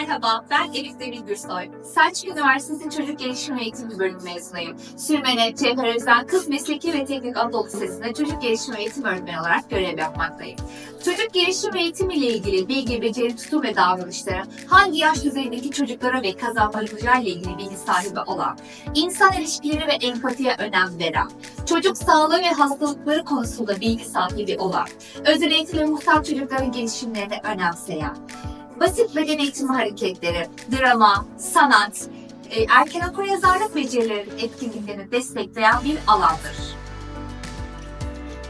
Merhaba, ben Elif Demir Gürsoy. Selçuk Üniversitesi Çocuk Gelişim Eğitimi bölümü mezunuyum. Sürmene, Cevher Özen Kız Mesleki ve Teknik Anadolu Lisesi'nde Çocuk Gelişim Eğitim öğretmeni olarak görev yapmaktayım. Çocuk gelişim ve eğitim ile ilgili bilgi, beceri, tutum ve davranışları hangi yaş düzeyindeki çocuklara ve kazanmalıcılarla ilgili bilgi sahibi olan, insan ilişkileri ve empatiye önem veren, çocuk sağlığı ve hastalıkları konusunda bilgi sahibi olan, özel eğitime muhtaç çocukların gelişimlerini önemseyen, basit beden eğitimi hareketleri, drama, sanat, e, erken okuryazarlık becerilerinin etkinliklerini destekleyen bir alandır.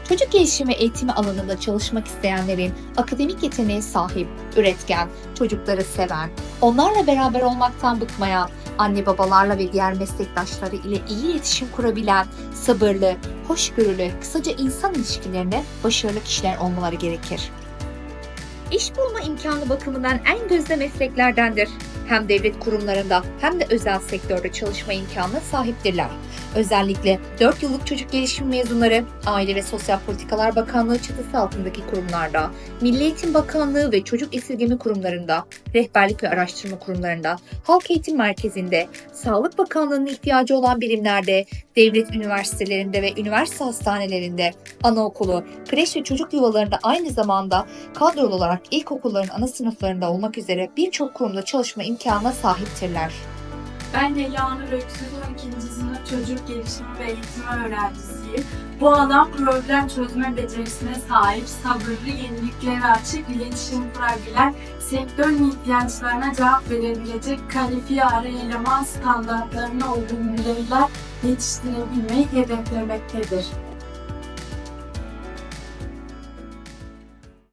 Çocuk gelişimi eğitimi alanında çalışmak isteyenlerin akademik yeteneğe sahip, üretken, çocukları seven, onlarla beraber olmaktan bıkmayan, anne babalarla ve diğer meslektaşları ile iyi iletişim kurabilen, sabırlı, hoşgörülü, kısaca insan ilişkilerinde başarılı kişiler olmaları gerekir. İş bulma imkanı bakımından en gözde mesleklerdendir. Hem devlet kurumlarında hem de özel sektörde çalışma imkanına sahiptirler. Özellikle 4 yıllık çocuk gelişim mezunları Aile ve Sosyal Politikalar Bakanlığı çatısı altındaki kurumlarda, Milli Eğitim Bakanlığı ve Çocuk Esirgeme Kurumlarında, rehberlik ve araştırma kurumlarında, Halk Eğitim Merkezi'nde, Sağlık Bakanlığı'nın ihtiyacı olan birimlerde, devlet üniversitelerinde ve üniversite hastanelerinde, anaokulu, kreş ve çocuk yuvalarında aynı zamanda kadrolu olarak ilkokulların ana sınıflarında olmak üzere birçok kurumda çalışma imkanına sahiptirler. Ben Leyla Nur Öksüz'ün ikinci sınıf çocuk gelişimi ve eğitimi öğrencisiyim. Bu alan problem çözme becerisine sahip, sabırlı, yeniliklere açık, iletişim kurabilen, sektörün ihtiyaçlarına cevap verebilecek kalifiye ara eleman standartlarına uygun bireyler yetiştirebilmeyi hedeflemektedir.